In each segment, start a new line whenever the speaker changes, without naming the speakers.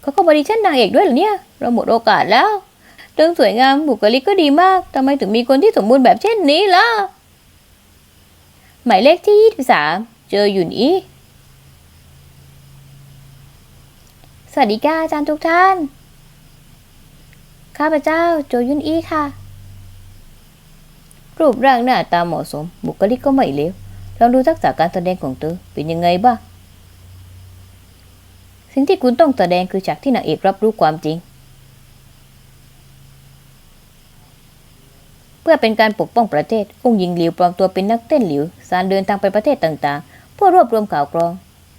เขาก็บริชั่นนางเอกด้วยเหรอเนี่ย เราหมดโอกาสแล้วเรื่องสวยงามบุคลิกก็ดีมากทำไมถึงมีคนที่สมบูรณ์แบบเช่นนี้ล่ะ หมายเลขที่ 23 เจอหยุนอีสวัสดีค่ะอาจารย์ทุกท่าน ข้าพเจ้าโจยุนอีค่ะ รูปร่างหน้าตาเหมาะสม บุคลิกก็ไม่เลวลองดูทักษะการแสดงของเธอเป็นยังไงบ้าง สิ่งที่คุณต้องแสดงคือฉากที่นางเอกรับรู้ความจริง เพื่อเป็นการปกป้องประเทศ องค์หญิงหลิวปลอมตัวเป็นนักเต้นหลิว สารเดินทางไปประเทศต่างๆ เพื่อรวบรวมข่าวกรอง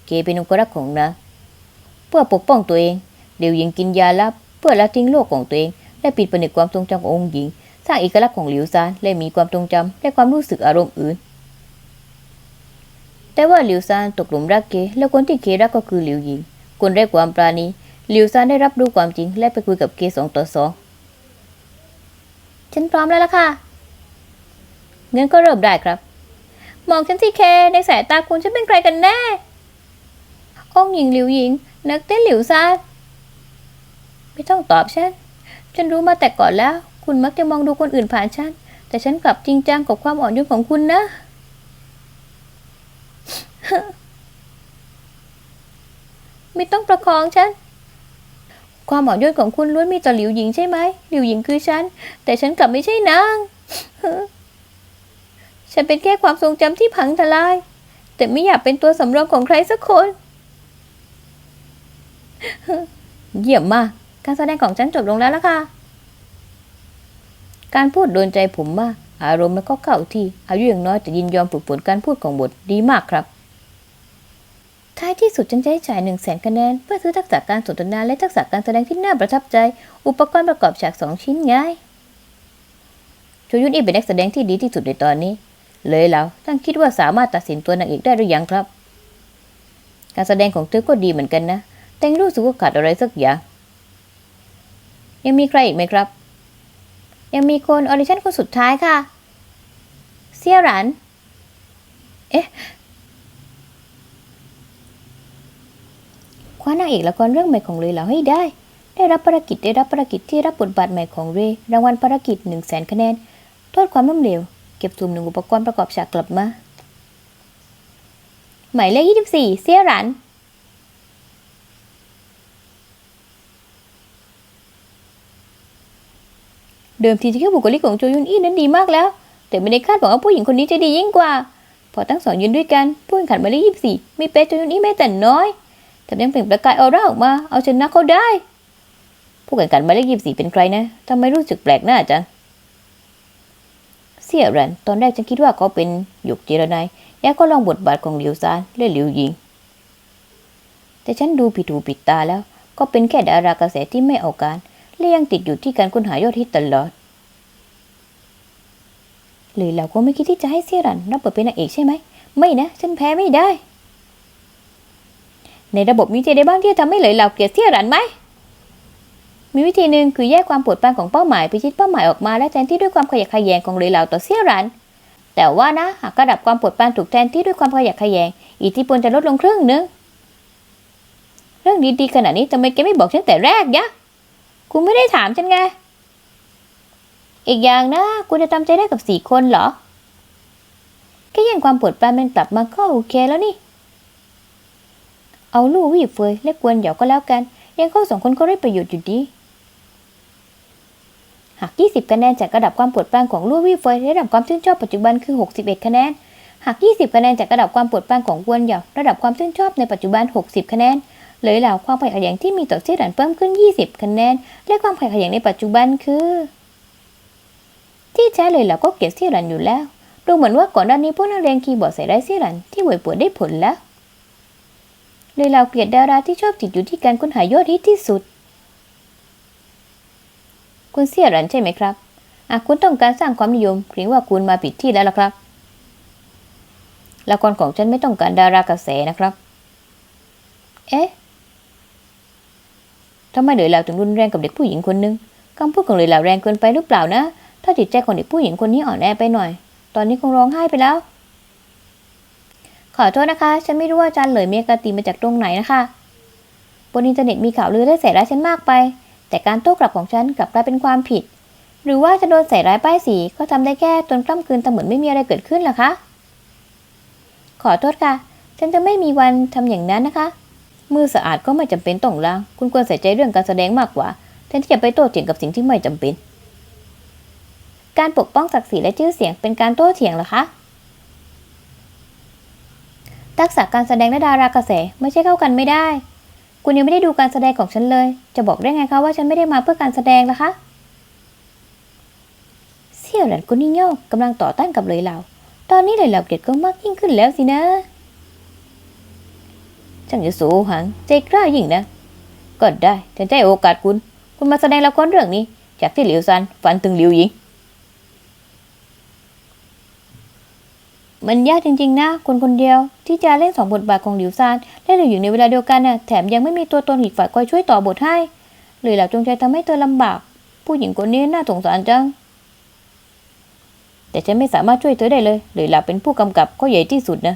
เกเป็นองครักษ์ของนางเพื่อปกป้องตัวเอง เดี๋ยวหญิงกินยาลับ เพื่อละทิ้งโลกของตัวเอง และปิดผนึกความทรงจำขององค์หญิง สร้างเอกลักษณ์ของหลิวซานและมีความทรงจำและความรู้สึกอารมณ์อื่น แต่ว่าหลิวซานตกหลุมรักเกและคนที่เครักก็คือหลิวหญิง คนไร้ความปราณีหลิวซานได้รับรู้ความจริง และไปคุยกับเกสองต่อสองฉันพร้อมแล้วล่ะค่ะเงั้นก็เริ่มได้ครับ มองฉันที่เคในสายตาคุณฉันเป็นใครกันแน่องหญิงหลิวหญิง นักเต้นหลิวซานไม่ต้องตอบฉัน ฉันรู้มาแต่ก่อนแล้ว คุณมักจะมองดูคนอื่นผ่านฉัน แต่ฉันกลับจริงจังกับความอ่อนโยนของคุณนะ ไม่ต้องประคองฉัน ความอ่อนโยนของคุณล้วนมีต่อหลิวหญิงใช่ไหมหลิวหญิงคือฉัน แต่ฉันกลับไม่ใช่นาง ฉันเป็นแค่ความทรงจำที่พังทลาย แต่ไม่อยากเป็นตัวสำรองของใครสักคน เยี่ยมมาก การแสดงของฉันจบลงแล้วล่ะค่ะ การพูดโดนใจผมมาก อารมณ์มันก็เข้าที่ อายุอย่างน้อยแต่ยินยอมฝึกฝนการพูดของบทดีมากครับ ท้ายที่สุดฉันจะให้จ่ายหนึ่งแสนคะแนน เพื่อซื้อทักษะการสนทนาและทักษะการแสดงที่น่าประทับใจ อุปกรณ์ประกอบฉากสองชิ้นไงโจยุนอีเป็นนักแสดงที่ดีที่สุดในตอนนี้ เลยแล้วท่านคิดว่าสามารถตัดสินตัวนางเอกได้หรือยังครับ การแสดงของเธอก็ดีเหมือนกันนะ แต่งรู้สึกว่าขาดอะไรสักอย่าง ยังมีใครอีกไหมครับ ยังมีคนออดิชั่นคนสุดท้ายค่ะเสี่ยหรัน เอ๊ะ ว้านางเอกละครเรื่องใหม่ของเรย์เหล่าให้ได้ ได้รับภารกิจได้รับภารกิจที่รับบทบาทใหม่ของเรย์รางวัลภารกิจหนึ่งแสนคะแนนโทษความล้มเหลวเก็บสุ่มหนึ่งอุปกรณ์ประกอบฉากกลับมา หมายเลขยี่สิบสี่เสียหรันเดิมทีที่แค่บุคลิกของโจยุนอี้นั้นดีมากแล้ว แต่ไม่ได้คาดหวังว่าผู้หญิงคนนี้จะดียิ่งกว่า พอทั้งสองยืนด้วยกันผู้แข่งขันหมายเลขยี่สิบสี่ม่เป๊ะโจยุนอี้แม้แต่น้อย แต่ยังเปล่งประกายออร่าออกมา เอาชนะเขาได้ ผู้แข่งขันหมายเลขยี่สิบสี่เป็นใครนะทำไมรู้สึกแปลกหน้าจัง เสี่ยรัน ตอนแรกฉันคิดว่าเขาเป็นหยกเจรนายแย่ก็ลองบทบาทของหลิวซานและหลิวหญิง แต่ฉันดูผิดหูผิดตาแล้ว ก็เป็นแค่ดารากระแสที่ไม่เอาการ และยังติดอยู่ที่การค้นหายอดฮิตตลอดเลยเราก็ไม่คิดที่จะให้เสี่ยรันรับบทเป็นนางเอกใช่ไหม ไม่นะ ฉันแพ้ไม่ได้ ในระบบมีเจได้บ้างที่จะทำให้เหลยเหล่าเกลียดเสี่ยรันไหม มีวิธีหนึ่งคือแยกความปวดปานของเป้าหมายไปชิดเป้าหมายออกมาและแทนที่ด้วยความขยักขยแยงของเหลยเหล่าต่อเสี่ยรัน แต่ว่านะหากระดับความปวดปานถูกแทนที่ด้วยความขยักขยแยง อิทธิพลจะลดลงครึ่งหนึง เรื่องดีๆขนาดนี้ทำไมแกไม่บอกฉันแต่แรกยะคุณไม่ได้ถามฉันไง อีกอย่างนะคุณจะทำใจได้กับสี่คนเหรอแค่ยังความปวดปานมันกลับมาก็โอเคแล้วนี่ เอาลู่วี่เฟยและกวนเหยาก็แล้วกันยังเขาสองคนก็ได้ประโยชน์อยู่ดี หาก 20 คะแนนจากระดับความปวดปรานของลู่วี่เฟยระดับความชื่นชอบปัจจุบันคือ 61 คะแนน หาก 20 คะแนนจากระดับความปวดปรานของกวนเหยาระดับความชื่นชอบในปัจจุบัน 60 คะแนนเลยเหล่าความขยันที่มีต่อเสี่ยหลันเพิ่มขึ้น 20 คะแนน และความขยันในปัจจุบันคือ ที่แท้เลยเหล่าก็เกลียดเสี่ยหลันอยู่แล้ว ดูเหมือนว่าก่อนหน้านี้พวกนักเรียนคีย์บอร์ดใส่ได้เสี่ยหลันที่หวยปวดได้ผลแล้ว เลยเราเกลียดดาราที่ชอบติดอยู่ที่การค้นหายอดฮิตที่สุด คุณเสี่ยหลันใช่ไหมครับอะคุณต้องการสร้างความนิยมเพียงว่าคุณมาผิดที่แล้วล่ะครับ ละครของฉันไม่ต้องการดารากระแสนะครับ เอ๊ะทำไมเหลยเหลาถึงรุนแรงกับเด็กผู้หญิงคนนึงคำพูดของเหลยเหลาแรงเกินไปหรือเปล่านะ ถ้าจิตใจของเด็กผู้หญิงคนนี้อ่อนแอไปหน่อย ตอนนี้คงร้องไห้ไปแล้ว ขอโทษนะคะ ฉันไม่รู้ว่าอาจารย์เหลยเมียกติมาจากตรงไหนนะคะบนอินเทอร์เน็ตมีข่าวลือได้ใส่ร้ายฉันมากไป แต่การโต้กลับของฉันกลับกลายเป็นความผิด หรือว่าจะโดนใส่ร้ายป้ายสีก็ทำได้แค่ตนกล้ำกลืนแต่เหมือนไม่มีอะไรเกิดขึ้นล่ะคะขอโทษค่ะ ฉันจะไม่มีวันทำอย่างนั้นนะคะ มือสะอาดก็ไม่จำเป็นต้องล้าง คุณควรใส่ใจเรื่องการแสดงมากกว่าแทนที่จะไปโต้เถียงกับสิ่งที่ไม่จำเป็น การปกป้องศักดิ์ศรีและชื่อเสียงเป็นการโต้เถียงหรอคะ ทักษะการแสดงและดารากระแสไม่ใช่เข้ากันไม่ได้ คุณยังไม่ได้ดูการแสดงของฉันเลย จะบอกได้ไงคะว่าฉันไม่ได้มาเพื่อการแสดงล่ะคะเสี่ยวหลันกุนิโยกำลังต่อต้านกับเลยเหล่า ตอนนี้เลยเหล่าเกลียดก็มากยิ่งขึ้นแล้วสินะช่างจะสูหังใจกล้ายิ่งนะก็ได้ฉันให้โอกาสคุณ คุณมาแสดงละครเรื่องนี้ จากที่หลิวซันฝันถึงหลิวหญิง มันยากจริงๆนะคนคนเดียว ที่จะเล่นสองบทบาทของหลิวซานและหลิวหญิงในเวลาเดียวกันน่ะแถมยังไม่มีตัวตนอีกฝ่ายคอยช่วยต่อบทให้เลยหล่าจงใจทำให้เธอลำบาก ผู้หญิงคนนี้น่าสงสารจัง แต่ฉันไม่สามารถช่วยเธอได้เลยเลยหล่าเป็นผู้กำกับก็ใหญ่ที่สุดนะ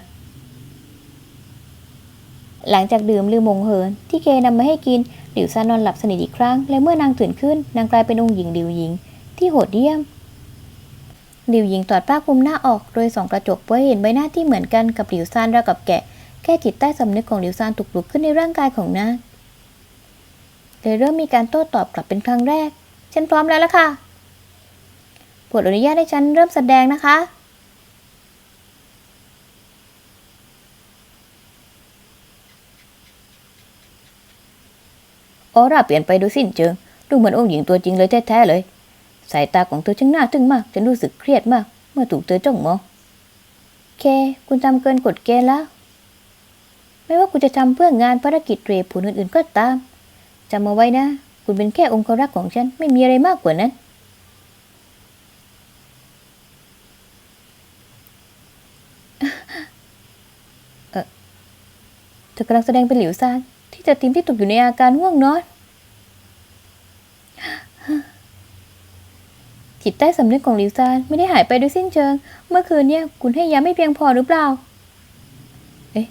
หลังจากดื่มลืมมงเหินที่เคนำมาให้กินหลิวซานนอนหลับสนิทอีกครั้ง และเมื่อนางตื่นขึ้นนางกลายเป็นองค์หญิงหลิวหญิง ที่โหดเหี้ยม หลิวหญิงถอดผ้าคลุมหน้าออกโดยส่องกระจกเพื่อเห็นใบหน้าที่เหมือนกันกับหลิวซานราวกับแกะ แค่จิตใต้สำนึกของหลิวซานถูกปลุกขึ้นในร่างกายของนางเลยเริ่มมีการโต้ตอบกลับเป็นครั้งแรก ฉันพร้อมแล้วล่ะค่ะโปรดอนุญาตให้ฉันเริ่มแสดงนะคะ ออร่าเปลี่ยนไปโดยสิ้นเชิง ดูเหมือนองค์หญิงตัวจริงเลยแท้ๆเลย สายตาของเธอช่างน่าทึ่งมาก ฉันรู้สึกเครียดมาก เมื่อถูกเธอจ้องมอง เค คุณทำเกินกฎเกณฑ์แล้ว ไม่ว่าคุณจะทำเพื่องานภารกิจเรผลอื่นๆก็ตามจำเอาไว้นะ คุณเป็นแค่องค์รักษ์ของฉัน ไม่มีอะไรมากกว่านั้นเออเธอกำลังแสดงเป็นหลิวซานที่จะทีมที่ตกอยู่ในอาการง่วงนอน จิตใต้สำนึกของหลิวซานไม่ได้หายไปโดยสิ้นเชิง เมื่อคืนเนี่ยคุณให้ยาไม่เพียงพอหรือเปล่า เอ๊ะ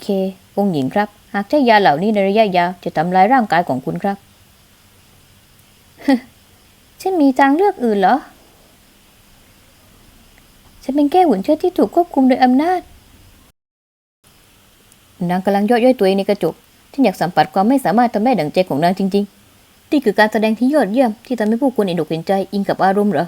เค องหญิงครับ หากใช้ยาเหล่านี้ในระยะยาวจะทำลายร่างกายของคุณครับฉันมีทางเลือกอื่นเหรอ ฉันเป็นแค่หุ่นเชิดที่ถูกควบคุมโดยอำนาจ นางกำลังย่อยย่อยตัวเองในกระจก ฉันอยากสัมผัสความไม่สามารถทำได้ดังใจของนางจริง ๆ นี่คือการแสดงที่ยอดเยี่ยมที่ทำให้ผู้คนเห็นอกเห็นใจอิงกับอารมณ์เหรอ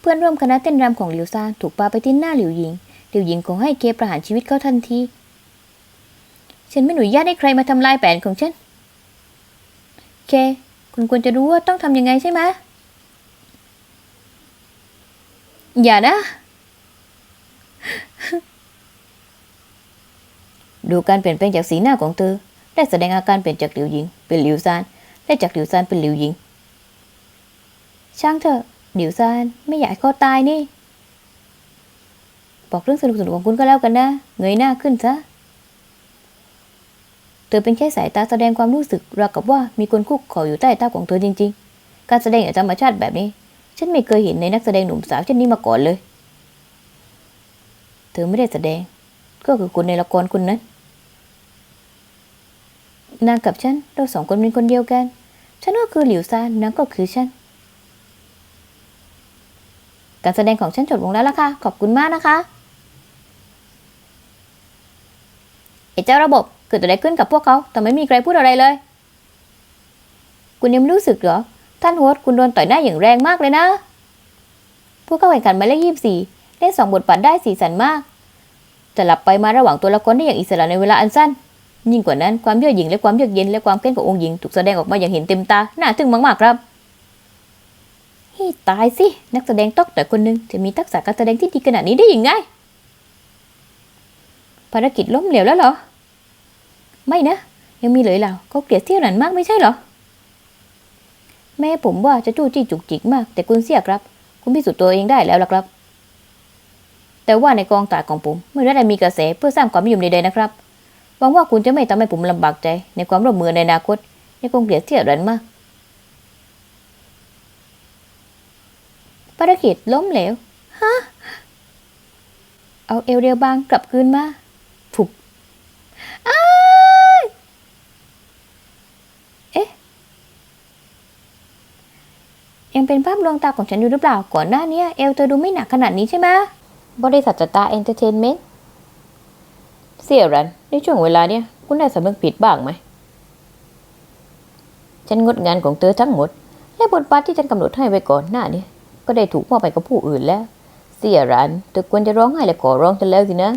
เพื่อนร่วมคณะเต้นรำของหลิวซานถูกปาไปที่หน้าหลิวหญิง หลิวหญิงขอให้เคประหารชีวิตเขาทันที ฉันไม่อนุญาตให้ใครมาทำลายแผนของฉัน เค คุณควรจะรู้ว่าต้องทำยังไงใช่ไหม อย่านะ ดูการเปลี่ยนแปลงจากสีหน้าของเธอ ได้แสดงอาการเปลี่ยนจากหลิวหญิง เป็นหลิวซานและจากหลิวซานเป็นหลิวหญิง ช่างเถอะหลิวซานไม่อยากให้เขาตายนี่ บอกเรื่องสนุกสนุกของคุณก็แล้วกันนะ เงยหน้าขึ้นซะเธอเป็นแค่สายตาแสดงความรู้สึกราวกับว่ามีคนคุกเข่าอยู่ใต้เท้าของเธอจริง ๆ การแสดงอย่างธรรมชาติแบบนี้ ฉันไม่เคยเห็นในนักแสดงหนุ่มสาวเช่นนี้มาก่อนเลย เธอไม่ได้แสดง ก็คือคนในละครคนนั้น นางกับฉันเราสองคนเป็นคนเดียวกัน ฉันก็คือหลิวซานนางก็คือฉัน การแสดงของฉันจบลงแล้วล่ะค่ะ ขอบคุณมากนะคะไอ้เจ้าระบบเกิดอะไรขึ้นกับพวกเขาแต่ไม่มีใครพูดอะไรเลย คุณยังไม่รู้สึกเหรอ ท่านโฮสคุณโดนต่อยหน้าอย่างแรงมากเลยนะ ผู้เข้าแข่งขันหมายเลขยี่สิบสี่เล่นสองบทบาทได้สีสันมาก จะหลับไปมาระหว่างตัวละครได้อย่างอิสระในเวลาอันสั้น ยิ่งกว่านั้นความเยือกหยิ่งและความเยือกเย็นและความเข้มขององค์หญิงถูกแสดงออกมาอย่างเห็นเต็มตาน่าทึ่งมากๆครับให้ตายสิ นักแสดงตอกแต่คนหนึ่งจะมีทักษะการแสดงที่ดีขนาดนี้ได้ยังไง ภารกิจล้มเหลวแล้วเหรอ ไม่นะ ยังมีเหลยเหล่าเขาเกลียดเสี่ยวหนันมากไม่ใช่เหรอ แม่ผมว่าจะจู้จี้จุกจิกมาก แต่คุณเสียครับ คุณพิสูจน์ตัวเองได้แล้วล่ะครับ แต่ว่าในกองถ่าของผมไม่ได้มีกระแสเพื่อสร้างความนิยมใดๆนะครับ หวังว่าคุณจะไม่ทำให้ผมลำบากใจ ในความร่วมมือในอนาคตนกรงเกลียดเที่ยวดันมากภารกิจล้มเหลว ฮะ เอาเอลเรียวบางกลับคืนมาผุบเอ๊ะ ยังเป็นภาพลวงตาของฉันอยู่หรือเปล่า ก่อนหน้านี้เอลเธอดูไม่หนักขนาดนี้ใช่ไหมบริษัทจตตาเอนเตอร์เทนเมนต์เสี่ยรัน ในช่วงเวลาเนี้ยคุณได้สำนึกผิดบ้างไหม ฉันงดงานของเธอทั้งหมด และบทบาทที่ฉันกำหนดให้ไว้ก่อนหน้านี้ก็ได้ถูกมอบไปกับผู้อื่นแล้ว เสียรันเธอควรจะร้องไห้และขอร้องฉันแล้วสินะ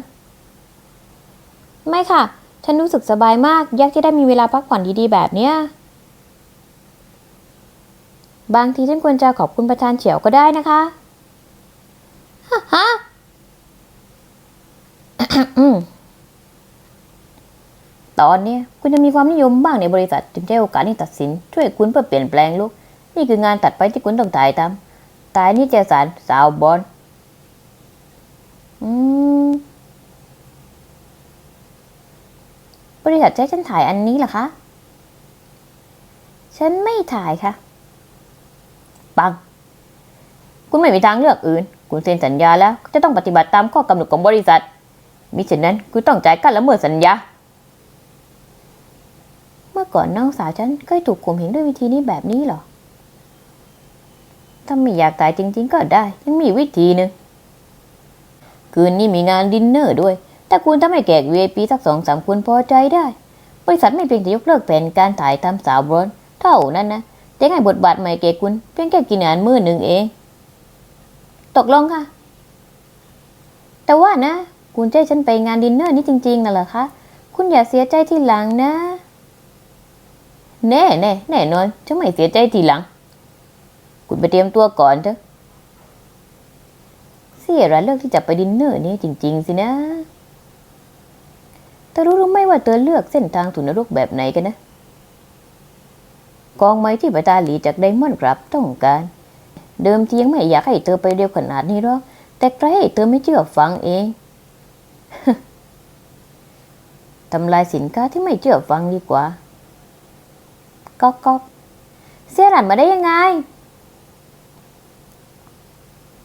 ไม่ค่ะ ฉันรู้สึกสบายมากอยากจะได้มีเวลาพักผ่อนดีๆแบบเนี้ยบางทีฉันควรจะขอบคุณประธานเฉียวก็ได้นะคะฮะฮะอืม ตอนนี้คุณจะมีความนิยมบ้างในบริษัทจึงใช้โอกาสนี้ตัดสิน ช่วยคุณเพื่อเปลี่ยนแปลงลูกนี่คืองานตัดไปที่คุณต้องถ่ายทำตายนี่เจสารสาวบอลอืมบริษัทจะให้ฉันถ่ายอันนี้เหรอคะ ฉันไม่ถ่ายค่ะ ปัง คุณไม่มีทางเลือกอื่น คุณเซ็นสัญญาแล้วจะต้องปฏิบัติตามข้อกำหนดของบริษัท มิฉะนั้นคุณต้องจ่ายค่าละเมิดสัญญา ก่อนน้องสาวฉันเคยถูกข่มเหงด้วยวิธีนี้แบบนี้เหรอ ถ้าไม่อยากตายจริง ๆ ก็ได้ ยังมีวิธีหนึ่งคืนนี้มีงานดินเนอร์ด้วย แต่คุณทำให้แขก VIP สักสองสามคนพอใจได้ บริษัทไม่เพียงแต่ยกเลิกแผนการถ่ายทำสาวบรอนเท่านั้นนะแต่ให้บทบาทใหม่แก่คุณ เพียงแค่กินอาหารมื้อหนึ่งเอง ตกลงค่ะ แต่ว่านะ คุณจะให้ฉันไปงานดินเนอร์นี้จริงๆนะเหรอคะ คุณอย่าเสียใจทีหลังนะ แน่แน่แน่นอนจะไม่เสียใจทีหลัง คุณไปเตรียมตัวก่อนเถอะเสียระเลือกที่จะไปดินเนอร์นี้จริง ๆ สินะเธอรู้หรือไม่ว่าเธอเลือกเส้นทางสู่นรกแบบไหนกันนะ กองไม้ที่ปตาหลีจากไดมอนด์ครับต้องการ เดิมทียังไม่อยากให้เธอไปเร็วขนาดนี้หรอก แต่ใครให้เธอไม่เชื่อฟังเองทำลายสินค้าที่ไม่เชื่อฟังดีกว่า ก๊อกก๊อกเสียหลันมาได้ยังไง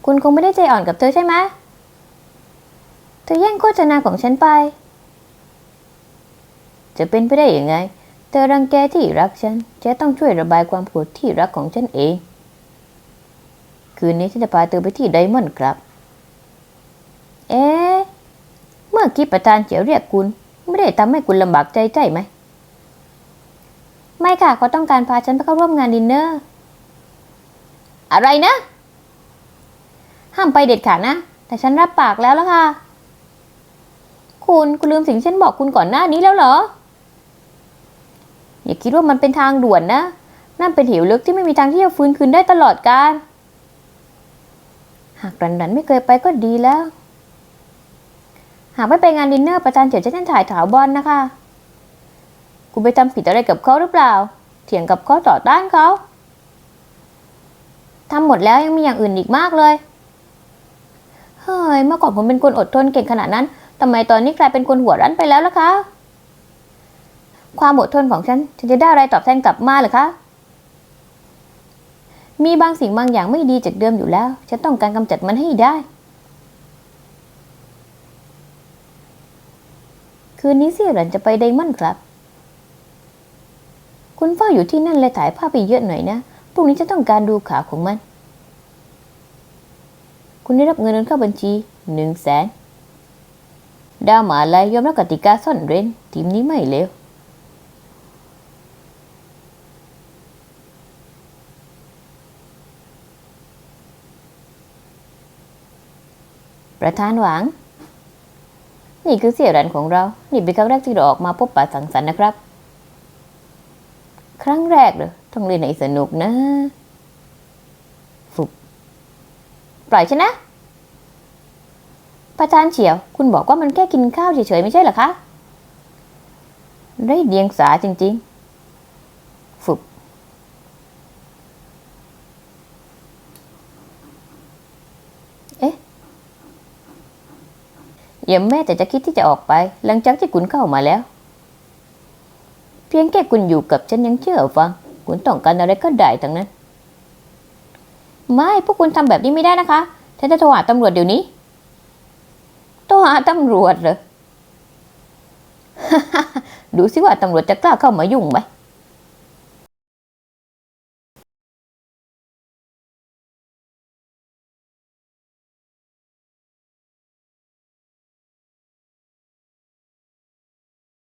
คุณคงไม่ได้ใจอ่อนกับเธอใช่ไหมเธอแย่งโฆษณาของฉันไป จะเป็นไปได้ยังไง เธอรังแกที่รักฉันจะต้องช่วยระบายความโกรธที่รักของฉันเอง คืนนี้ฉันจะพาเธอไปที่ไดมอนด์ครับ เอ๊เมื่อกี้ประธานเจียวเรียกคุณ ไม่ได้ทำให้คุณลำบากใจใช่ไหม ไม่ค่ะเขาต้องการพาฉันไปเข้าร่วมงานดินเนอร์ อะไรนะ ห้ามไปเด็ดขาดนะ แต่ฉันรับปากแล้วล่ะค่ะ คุณคุณลืมสิ่งที่ฉันบอกคุณก่อนหน้านี้แล้วเหรอ อย่าคิดว่ามันเป็นทางด่วนนะ นั่นเป็นเหวลึกที่ไม่มีทางที่จะฟื้นคืนได้ตลอดกาล หากรันดันไม่เคยไปก็ดีแล้ว หากไม่ไปงานดินเนอร์ประจานเฉียจะฉันถ่ายถาวบอลนะคะ คุณไปทำผิดอะไรกับเขาหรือเปล่า เถียงกับเขาต่อต้านเขาทำหมดแล้วยังมีอย่างอื่นอีกมากเลย เฮ้ย เมื่อก่อนผมเป็นคนอดทนเก่งขนาดนั้นทำไมตอนนี้กลายเป็นคนหัวรั้นไปแล้วล่ะคะ ความอดทนของฉันฉันจะได้อะไรตอบแทนกลับมาเหรือคะ มีบางสิ่งบางอย่างไม่ดีจากเดิมอยู่แล้ว ฉันต้องการกำจัดมันให้ได้ คืนนี้เสี่ยหลันจะไปไดมอนด์ครับ คุณเฝ้าอยู่ที่นั่นเลยถ่ายภาพไปเยอะหน่อยนะพรุ่งนี้จะต้องการดูขาของมัน คุณได้รับเงินเข้าบัญชีหนึ่งแสนดาวหมาลายยอมรับกติกาซ่อนเร้นทีมนี้ไม่เลวประธานหวัง นี่คือเสี่ยรันของเรา นี่เป็นครั้งแรกที่เราออกมาพบปะสังสรรค์นะครับ ครั้งแรกเลยต้องเล่นให้สนุกนะฟุบปล่อยฉันนะ ประธานเฉียว คุณบอกว่ามันแค่กินข้าวเฉยๆไม่ใช่เหรอคะ ได้เดียงสาจริงๆฟุบเอ๊ะอย่าแม้แต่จะคิดที่จะออกไป หลังจากที่คุณเข้ามาแล้ว เพียงแค่คุณอยู่กับฉันยังเชื่อฟัง คุณต้องการอะไรก็ได้ทั้งนั้น ไม่พวกคุณทำแบบนี้ไม่ได้นะคะฉันจะโทรหาตำรวจเดี๋ยวนี้โทรหาตำรวจเหรอ ดูสิว่าตำรวจจะกล้าเข้ามายุ่งไหม